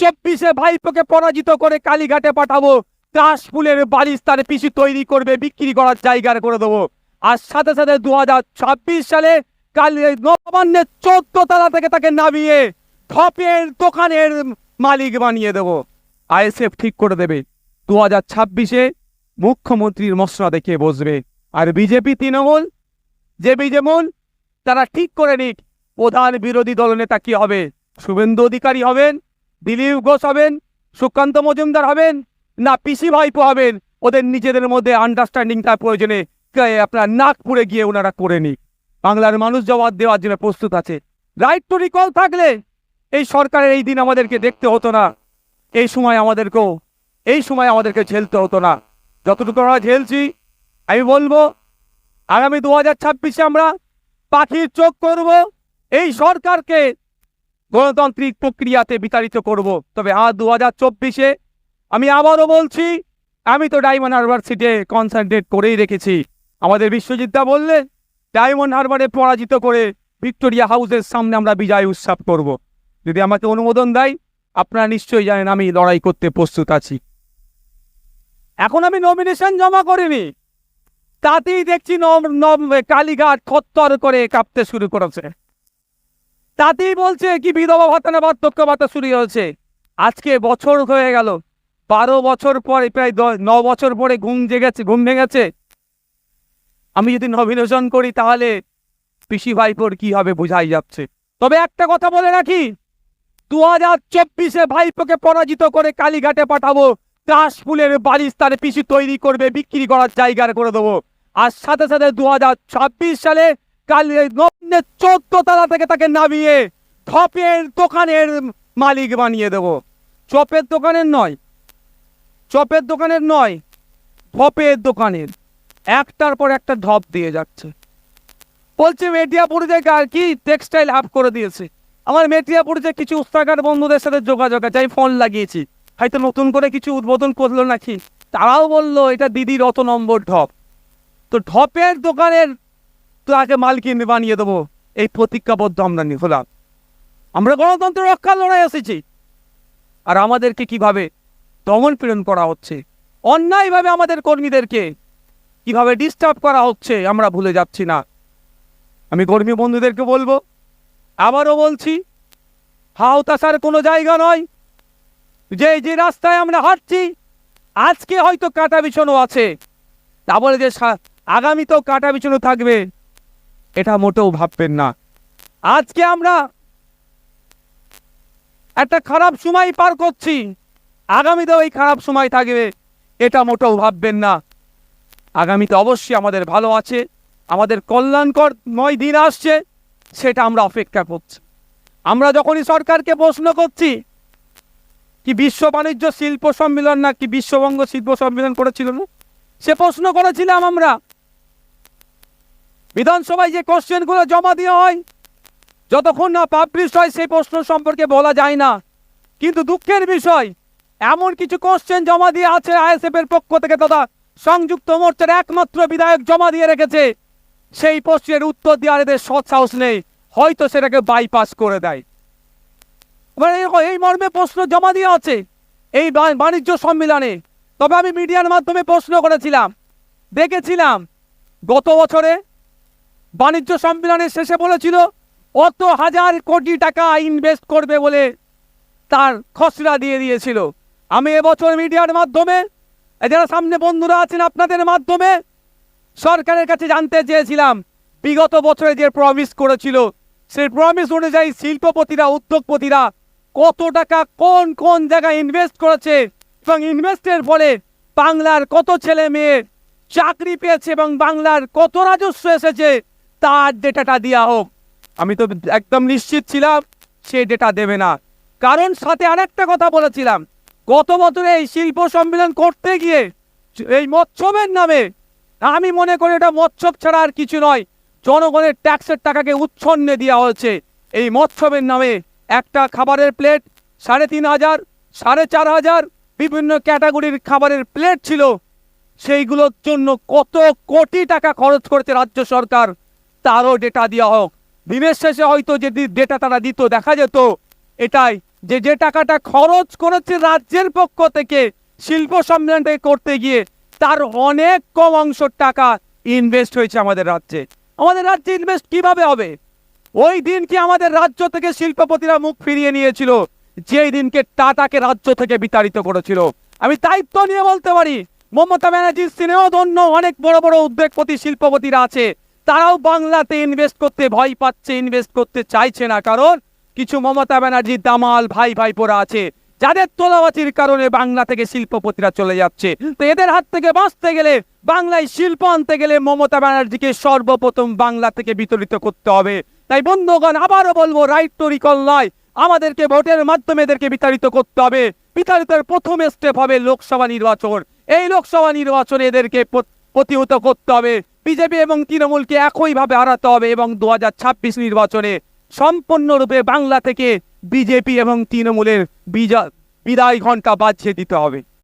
চব্বিশে ভাইপোকে পরাজিত করে কালীঘাটে পাঠাবো। কাশফুলের বালিশ তার পিসি তৈরি করবে, বিক্রি করার জায়গা করে দেবো। আর সাথে সাথে দু সালে কালী নবান্নের চোদ্দ তলা থেকে তাকে নামিয়ে ধপের দোকানের মালিক বানিয়ে দেবো। আইএসএফ ঠিক করে দেবে। দু হাজার ছাব্বিশে মুখ্যমন্ত্রীর মশলা দেখে বসবে। আর বিজেপি, তৃণমূল, যে বিজেমূল তারা ঠিক করে নিক। প্রধান বিরোধী দলনেতা কি হবে? শুভেন্দু অধিকারী হবেন দিলীপ ঘোষ হবেন, সুকান্ত মজুমদার হবেন, না পিসি ভাইপো হবেন, ওদের নিজেদের মধ্যে আন্ডারস্ট্যান্ডিংটা প্রয়োজনে আপনার নাগপুরে গিয়ে ওনারা করে নিক। বাংলার মানুষ জবাব দেওয়ার জন্য প্রস্তুত আছে। রাইট টু রিকল থাকলে এই সরকারের এই দিন আমাদেরকে দেখতে হতো না। এই সময় আমাদেরকেও, এই সময় আমাদেরকে ঝেলতে হতো না। যতটুকু আমরা ঝেলছি, আমি বলব, আগামী দু হাজার ছাব্বিশে আমরা পাখির চোখ করব, এই সরকারকে গণতান্ত্রিক প্রক্রিয়াতে বিতাড়িত করব। তবে আজ দু হাজার চব্বিশে আমি আবারও বলছি, আমি তো ডায়মন্ড হারবার সিটে কনসেন্ট্রেট করেই রেখেছি। আমাদের বিশ্বজিৎদা বললে, ডায়মন্ড হারবারে পরাজিত করে ভিক্টোরিয়া হাউসের সামনে আমরা বিজয় উৎসব করব। যদি আমাকে অনুমোদন দেয়, আপনারা নিশ্চয়ই জানেন আমি লড়াই করতে প্রস্তুত আছি। এখন আমি নমিনেশন জমা করিনি। তাতেই দেখছি কালীঘাট খত্তর করে কাঁপতে শুরু করেছে। তাতেই বলছে কি বিধবা ভাতা না বার্ধক্য ভাতা শুরু হয়েছে। আজকে বছর হয়ে গেল। বারো বছর পরে, প্রায় ন বছর পরে ঘুম জেগেছে, ঘুম ভেঙেছে। আমি যদি নমিনেশন করি তাহলে পিসি ভাইপোর কি হবে বোঝাই যাচ্ছে। তবে একটা কথা বলে রাখি দু হাজার চব্বিশে ভাইপোকে পরাজিত করে কালীঘাটে পাঠাবো কাশফুলের বাড়ির তার পিসি তৈরি করবে, বিক্রি করার জায়গা করে দেবো। আর সাথে সাথে দু ছাব্বিশ সালে কালী চোদ্দ তলা থেকে তাকে নামিয়ে ধপের দোকানের মালিক বানিয়ে দেবো। চপের দোকানের নয়, চপের দোকানের নয় ধপের দোকানের। একটার পর একটা ধপ দিয়ে যাচ্ছে। বলছে মেটিয়াপুর থেকে আর কি টেক্সটাইল হাব করে দিয়েছে? আমার মেটিয়াপুরে যে কিছু উস্তাকার বন্ধুদের সাথে যোগাযোগ আছে, আমি ফোন লাগিয়েছি। হয়তো নতুন করে কিছু উদ্বোধন করল নাকি? তারাও বলল, এটা দিদির অত নম্বর ঢপ। তো ঢপের দোকানের তাকে মালকিন বানিয়ে দেবো। এই প্রতিজ্ঞাবদ্ধ আমরা হলাম আমরা গণতন্ত্র রক্ষা লড়াই এসেছি। আর আমাদেরকে কীভাবে দমন পীড়ন করা হচ্ছে, অন্যায়ভাবে আমাদের কর্মীদেরকে কীভাবে ডিস্টার্ব করা হচ্ছে, আমরা ভুলে যাচ্ছি না। আমি কর্মী বন্ধুদেরকে বলব, আবারও বলছি হাওতাসার কোনো জায়গা নয়। যে যে রাস্তায় আমরা হাঁটছি, আজকে হয়তো কাটা বিছানো আছে। তা বলে যে আগামীতেও কাটা বিছানো থাকবে। এটা মোটেও ভাববেন না। আজকে আমরা একটা খারাপ সময় পার করছি। আগামীতেও এই খারাপ সময় থাকবে, এটা মোটেও ভাববেন না। আগামীতে অবশ্যই আমাদের ভালো আছে, আমাদের কল্যাণকর নয় দিন আসছে, সেটা আমরা অপেক্ষা করছি। আমরা যখনই সরকারকে প্রশ্ন করছি, কি বিশ্ব বাণিজ্য শিল্প সম্মেলন না কি বিশ্ববঙ্গ শিল্প সম্মেলন করেছিল না? সে প্রশ্ন করেছিলাম আমরা। বিধানসভায় যে কোশ্চেনগুলো জমা দেওয়া হয়, যতক্ষণ না পাবলিশ হয়, সেই প্রশ্ন সম্পর্কে বলা যায় না। কিন্তু দুঃখের বিষয়, এমন কিছু কোশ্চেন জমা দিয়ে আছে আইএসএফ এর পক্ষ থেকে তথা সংযুক্ত মোর্চার একমাত্র বিধায়ক জমা দিয়ে রেখেছে। সেই প্রশ্নের উত্তর দেওয়ার এদের সৎসাহস নেই, হয়তো সেটাকে বাইপাস করে দেয়। এই মর্মে প্রশ্ন জমা দিয়ে আছে, এই বাণিজ্য সম্মেলনে। তবে আমি মিডিয়ার মাধ্যমে প্রশ্ন করেছিলাম, দেখেছিলাম, গত বছরে বাণিজ্য সম্মেলনের শেষে বলেছিল, অত হাজার কোটি টাকা ইনভেস্ট করবে বলে তার খসড়া দিয়ে দিয়েছিল। আমি এবছর মিডিয়ার মাধ্যমে যারা সামনে বন্ধুরা আছেন আপনাদের মাধ্যমে, সরকারের কাছে জানতে চেয়েছিলাম, বিগত বছরে যে প্রমিস করেছিল, সেই প্রমিস অনুযায়ী শিল্পপতিরা, উদ্যোগপতিরা কত টাকা কোন কোন জায়গায় ইনভেস্ট করেছে এবং ইনভেস্টের ফলে বাংলার কত ছেলে মেয়ে চাকরি পেয়েছে এবং বাংলার কত রাজস্ব এসেছে তার ডেটাটা দেওয়া হোক। আমি তো একদম নিশ্চিত ছিলাম সে ডেটা দেবে না। কারণ সাথে আরেকটা কথা বলেছিলাম। গত বছরে এই শিল্প সম্মেলন করতে গিয়ে এই মৎসবের নামে আমি মনে করি এটা মৎসব ছাড়া আর কিছু নয়, জনগণের ট্যাক্সের টাকাকে উচ্ছন্নে দেওয়া হয়েছে। এই মৎসবের নামে একটা খাবারের প্লেট, সাড়ে তিন হাজার, সাড়ে চার হাজার, বিভিন্ন ক্যাটাগরির খাবারের প্লেট ছিল। সেইগুলোর জন্য কত কোটি টাকা খরচ করেছে রাজ্য সরকার। তারও ডেটা দেওয়া হোক। দিনের শেষে হয়তো যদি ডেটা তারা দিত, দেখা যেত, এটাই যে যে টাকাটা খরচ করেছে রাজ্যের পক্ষ থেকে শিল্প সম্মেলনটা করতে গিয়ে, তার অনেক কম অংশ টাকা ইনভেস্ট হয়েছে আমাদের রাজ্যে। আমাদের রাজ্যে ইনভেস্ট কীভাবে হবে? ওই দিন কি আমাদের রাজ্য থেকে শিল্পপতিরা মুখ ফিরিয়ে নিয়েছিল? যেই দিনকে টাটাকে রাজ্য থেকে বিতাড়িত করেছিল। আমি দায়িত্ব নিয়ে বলতে পারি, মমতা ব্যানার্জির স্নেহধন্য অনেক বড় বড় উদ্বেগপতি শিল্পপতিরা আছে। তারাও বাংলাতে ইনভেস্ট করতে ভয় পাচ্ছে ইনভেস্ট করতে চাইছে না। কারণ কিছু মমতা ব্যানার্জির দামাল ভাই ভাইপোরা আছে, যাদের তোলাবাচির কারণে বাংলা থেকে শিল্পপতিরা চলে যাচ্ছে। তো এদের হাত থেকে বাঁচতে গেলে, বাংলায় শিল্প আনতে গেলে মমতা ব্যানার্জিকে সর্বপ্রথম বাংলা থেকে বিতরিত করতে হবে। তাই বন্ধুগণ, আবারও বলব রাইট টু রিকল নয় আমাদেরকে ভোটের মাধ্যমে এদেরকে বিতাড়িত করতে হবে। বিতাড়িতের প্রথম স্টেপ হবে লোকসভা নির্বাচন। এই লোকসভা নির্বাচনে এদেরকে প্রতিহত করতে হবে। বিজেপি এবং তৃণমূলকে একইভাবে হারাতে হবে এবং দু হাজার ছাব্বিশ নির্বাচনে সম্পূর্ণরূপে বাংলা থেকে বিজেপি এবং তৃণমূলের বিজয় বিদায় ঘণ্টা বাজিয়ে দিতে হবে।